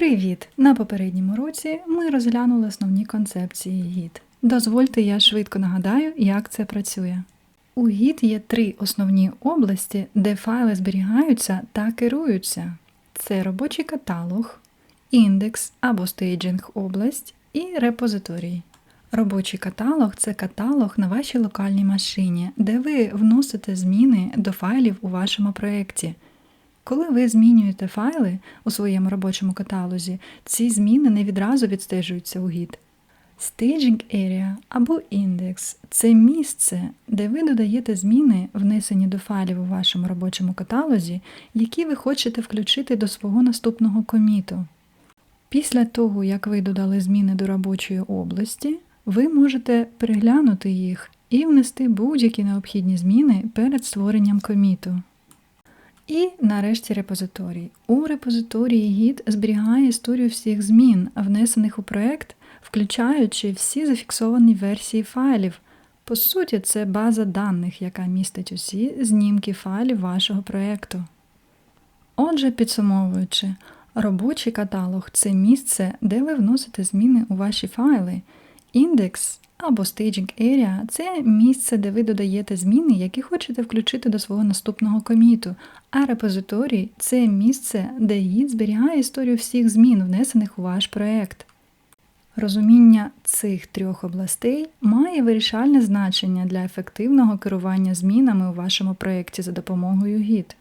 Привіт! На попередньому році ми розглянули основні концепції гід. Дозвольте, я швидко нагадаю, як це працює. У гід є три основні області, де файли зберігаються та керуються: це робочий каталог, індекс або стейджинг область і репозиторій. Робочий каталог це каталог на вашій локальній машині, де ви вносите зміни до файлів у вашому проєкті. Коли ви змінюєте файли у своєму робочому каталозі, ці зміни не відразу відстежуються у гід. Staging Area або індекс це місце, де ви додаєте зміни, внесені до файлів у вашому робочому каталозі, які ви хочете включити до свого наступного коміту. Після того, як ви додали зміни до робочої області, ви можете переглянути їх і внести будь-які необхідні зміни перед створенням коміту. І нарешті репозиторій. У репозиторії гід зберігає історію всіх змін, внесених у проект, включаючи всі зафіксовані версії файлів. По суті, це база даних, яка містить усі знімки файлів вашого проєкту. Отже, підсумовуючи, робочий каталог це місце, де ви вносите зміни у ваші файли. Індекс або Staging Area це місце, де ви додаєте зміни, які хочете включити до свого наступного коміту, а репозиторій це місце, де гід зберігає історію всіх змін, внесених у ваш проєкт. Розуміння цих трьох областей має вирішальне значення для ефективного керування змінами у вашому проєкті за допомогою гід.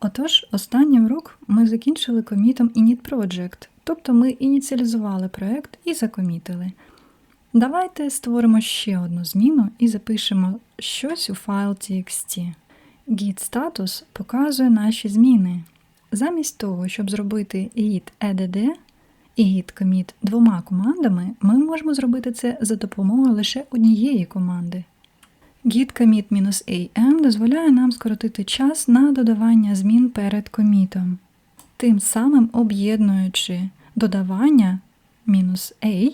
Отож, останній урок ми закінчили комітом init project, тобто ми ініціалізували проєкт і закомітили. Давайте створимо ще одну зміну і запишемо щось у файл txt. Git status показує наші зміни. Замість того, щоб зробити git edd і git commit двома командами, ми можемо зробити це за допомогою лише однієї команди. Git commit-am дозволяє нам скоротити час на додавання змін перед комітом, тим самим об'єднуючи додавання "-a"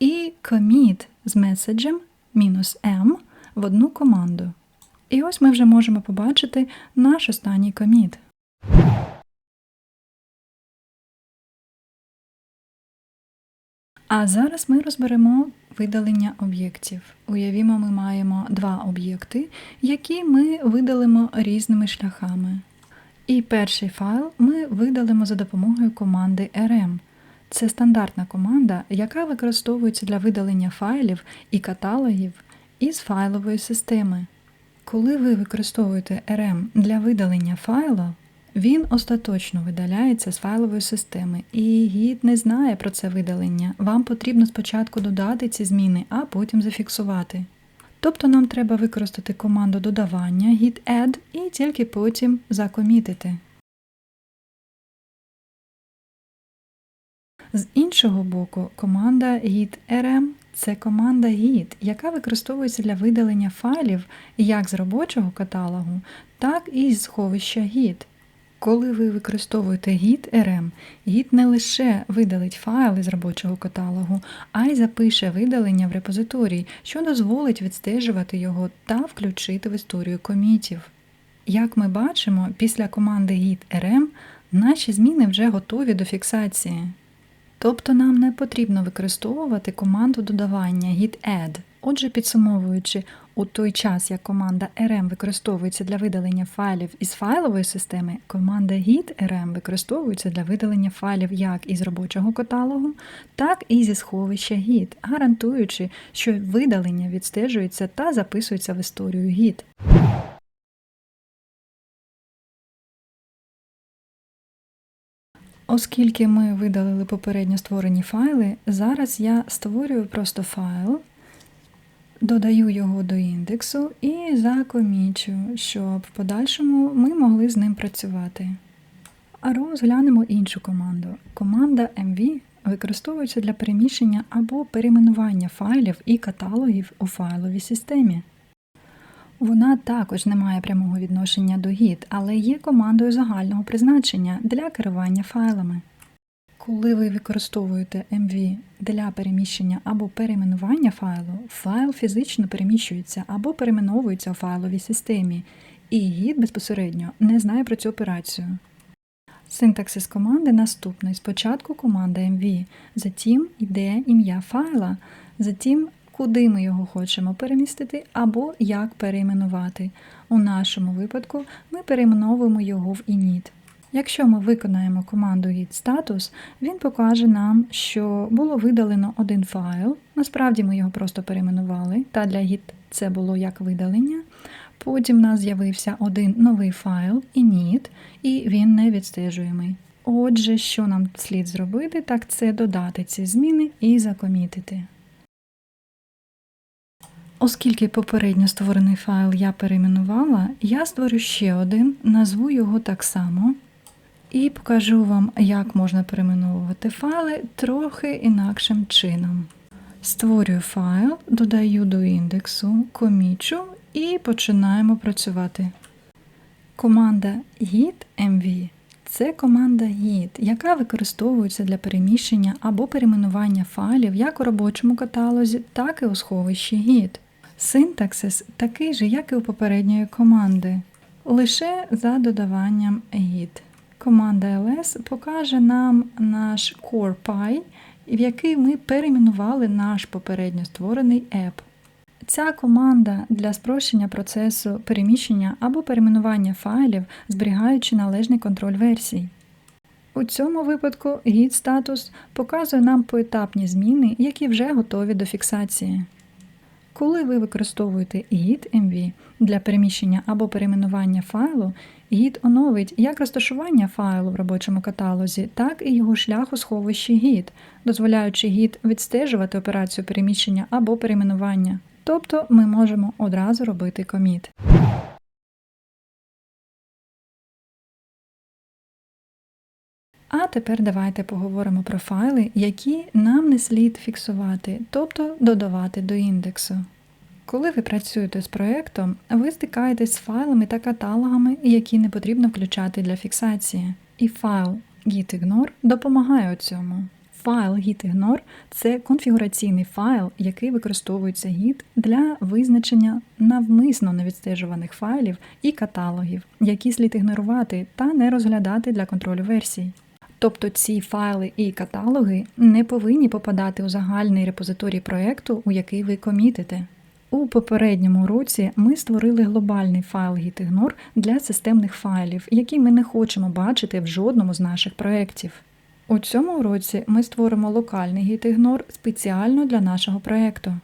і commit з меседжем "-m" в одну команду. І ось ми вже можемо побачити наш останній коміт. А зараз ми розберемо видалення об'єктів. Уявімо, ми маємо два об'єкти, які ми видалимо різними шляхами. І перший файл ми видалимо за допомогою команди rm. Це стандартна команда, яка використовується для видалення файлів і каталогів із файлової системи. Коли ви використовуєте rm для видалення файлу, він остаточно видаляється з файлової системи, і гід не знає про це видалення. Вам потрібно спочатку додати ці зміни, а потім зафіксувати. Тобто нам треба використати команду додавання git add і тільки потім закомітити. З іншого боку, команда git rm це команда git, яка використовується для видалення файлів як з робочого каталогу, так і з сховища git. Коли ви використовуєте git rm, git не лише видалить файли з робочого каталогу, а й запише видалення в репозиторій, що дозволить відстежувати його та включити в історію комітів. Як ми бачимо, після команди git rm наші зміни вже готові до фіксації. Тобто нам не потрібно використовувати команду додавання git add. Отже, підсумовуючи, у той час, як команда rm використовується для видалення файлів із файлової системи, команда git rm використовується для видалення файлів як із робочого каталогу, так і зі сховища git, гарантуючи, що видалення відстежується та записується в історію git. Оскільки ми видалили попередньо створені файли, зараз я створюю просто файл, додаю його до індексу і закомічу, щоб в подальшому ми могли з ним працювати. А розглянемо іншу команду. Команда MV використовується для переміщення або перейменування файлів і каталогів у файловій системі. Вона також не має прямого відношення до гід, але є командою загального призначення для керування файлами. Коли ви використовуєте MV для переміщення або перейменування файлу, файл фізично переміщується або перейменовується у файловій системі, і гід безпосередньо не знає про цю операцію. Синтаксис команди наступний. Спочатку команда MV, затім йде ім'я файла, затім куди ми його хочемо перемістити або як перейменувати. У нашому випадку ми перейменовуємо його в init. Якщо ми виконаємо команду git status, він покаже нам, що було видалено один файл. Насправді ми його просто перейменували, та для git це було як видалення. Потім в нас з'явився один новий файл init, і він не відстежуємий. Отже, що нам слід зробити, так це додати ці зміни і закомітити. Оскільки попередньо створений файл я перейменувала, я створю ще один, назву його так само і покажу вам, як можна перейменовувати файли трохи інакшим чином. Створюю файл, додаю до індексу, комічу і починаємо працювати. Команда git mv це команда git, яка використовується для переміщення або перейменування файлів як у робочому каталозі, так і у сховищі git. Синтаксис такий же, як і у попередньої команди, лише за додаванням git. Команда ls покаже нам наш core py, в який ми перейменували наш попередньо створений app. Ця команда для спрощення процесу переміщення або перейменування файлів, зберігаючи належний контроль версій. У цьому випадку git статус показує нам поетапні зміни, які вже готові до фіксації. Коли ви використовуєте git mv для переміщення або перейменування файлу, Git оновить як розташування файлу в робочому каталозі, так і його шлях у сховищі Git, дозволяючи Git відстежувати операцію переміщення або перейменування. Тобто ми можемо одразу робити коміт. А тепер давайте поговоримо про файли, які нам не слід фіксувати, тобто додавати до індексу. Коли ви працюєте з проєктом, ви стикаєтесь з файлами та каталогами, які не потрібно включати для фіксації. І файл gitignore допомагає у цьому. Файл gitignore – це конфігураційний файл, який використовується Git для визначення навмисно невідстежуваних файлів і каталогів, які слід ігнорувати та не розглядати для контролю версій. Тобто ці файли і каталоги не повинні попадати у загальний репозиторій проєкту, у який ви комітите. У попередньому році ми створили глобальний файл gitignore для системних файлів, які ми не хочемо бачити в жодному з наших проєктів. У цьому році ми створимо локальний gitignore спеціально для нашого проєкту.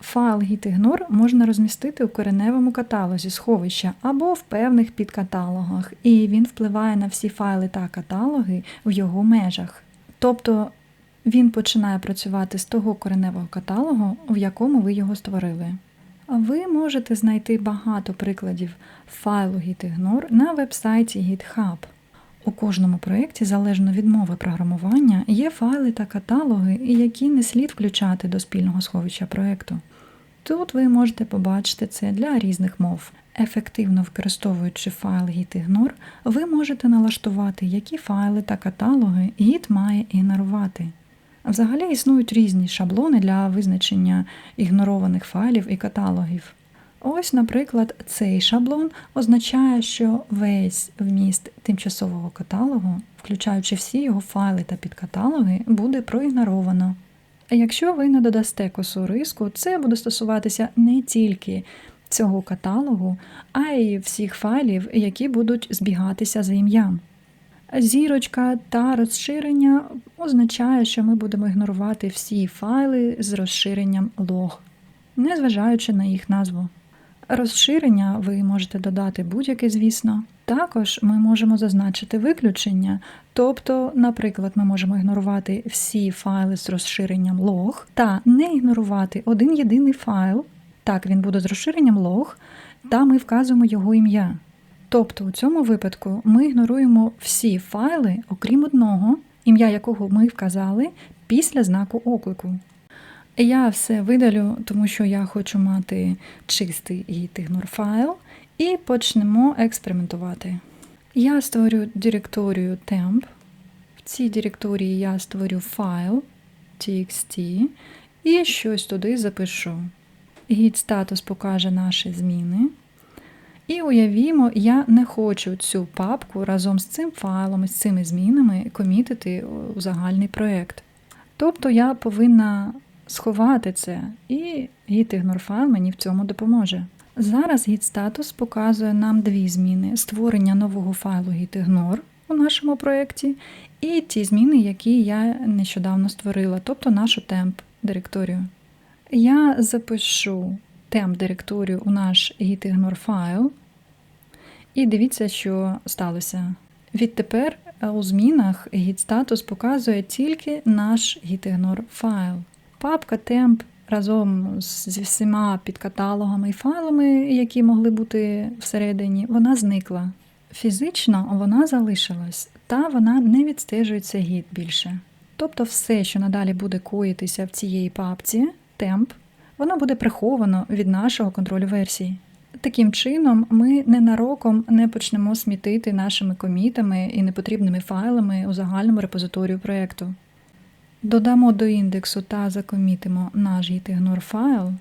Файл gitignore можна розмістити у кореневому каталозі сховища або в певних підкаталогах, і він впливає на всі файли та каталоги в його межах. Тобто він починає працювати з того кореневого каталогу, в якому ви його створили. Ви можете знайти багато прикладів файлу gitignore на вебсайті GitHub. У кожному проєкті, залежно від мови програмування, є файли та каталоги, які не слід включати до спільного сховища проєкту. Тут ви можете побачити це для різних мов. Ефективно використовуючи файл gitignore, ви можете налаштувати, які файли та каталоги Git має ігнорувати. Взагалі існують різні шаблони для визначення ігнорованих файлів і каталогів. Ось, наприклад, цей шаблон означає, що весь вміст тимчасового каталогу, включаючи всі його файли та підкаталоги, буде проігноровано. Якщо ви не додасте косу риску, це буде стосуватися не тільки цього каталогу, а й всіх файлів, які будуть збігатися за ім'ям. Зірочка та розширення означає, що ми будемо ігнорувати всі файли з розширенням log, незважаючи на їх назву. Розширення ви можете додати будь-яке, звісно. Також ми можемо зазначити виключення, тобто, наприклад, ми можемо ігнорувати всі файли з розширенням log та не ігнорувати один єдиний файл. Так, він буде з розширенням log, та ми вказуємо його ім'я. Тобто у цьому випадку ми ігноруємо всі файли, окрім одного, ім'я якого ми вказали після знаку оклику. Я все видалю, тому що я хочу мати чистий gitignore файл, і почнемо експериментувати. Я створю директорію temp. В цій директорії я створю файл txt і щось туди запишу. Git статус покаже наші зміни. І уявімо, я не хочу цю папку разом з цим файлом, з цими змінами комітити у загальний проєкт. Тобто я повинна сховати це, і git файл мені в цьому допоможе. Зараз git статус показує нам дві зміни: створення нового файлу gitignore у нашому проєкті, і ті зміни, які я нещодавно створила, тобто нашу темп директорію. Я запишу темп директорію у наш gitignore файл. І дивіться, що сталося. Відтепер у змінах git статус показує тільки наш gitignore файл. Папка temp разом зі всіма підкаталогами і файлами, які могли бути всередині, вона зникла. Фізично вона залишилась, та вона не відстежується гід більше. Тобто все, що надалі буде коїтися в цієї папці, темп, воно буде приховано від нашого контролю версії. Таким чином, ми ненароком не почнемо смітити нашими комітами і непотрібними файлами у загальному репозиторію проєкту. Додамо до індексу та закомітимо наш gitignore файл.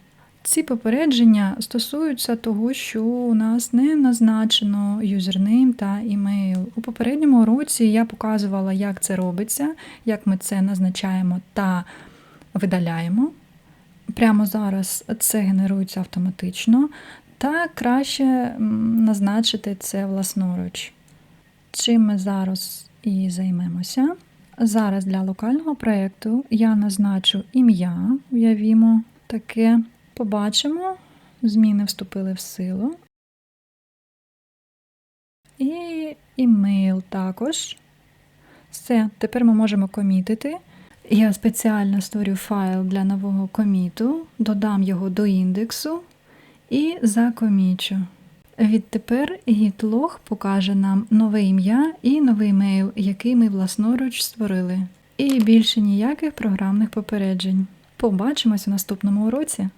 Ці попередження стосуються того, що у нас не назначено юзернейм та імейл. У попередньому уроці я показувала, як це робиться, як ми це назначаємо та видаляємо. Прямо зараз це генерується автоматично, та краще назначити це власноруч. Чим ми зараз і займемося. Зараз для локального проєкту я назначу ім'я, уявімо, таке. Побачимо, зміни вступили в силу. І імейл також. Все, тепер ми можемо комітити. Я спеціально створю файл для нового коміту, додам його до індексу і закомічу. Відтепер git-log покаже нам нове ім'я і новий мейл, який ми власноруч створили. І більше ніяких програмних попереджень. Побачимось у наступному уроці.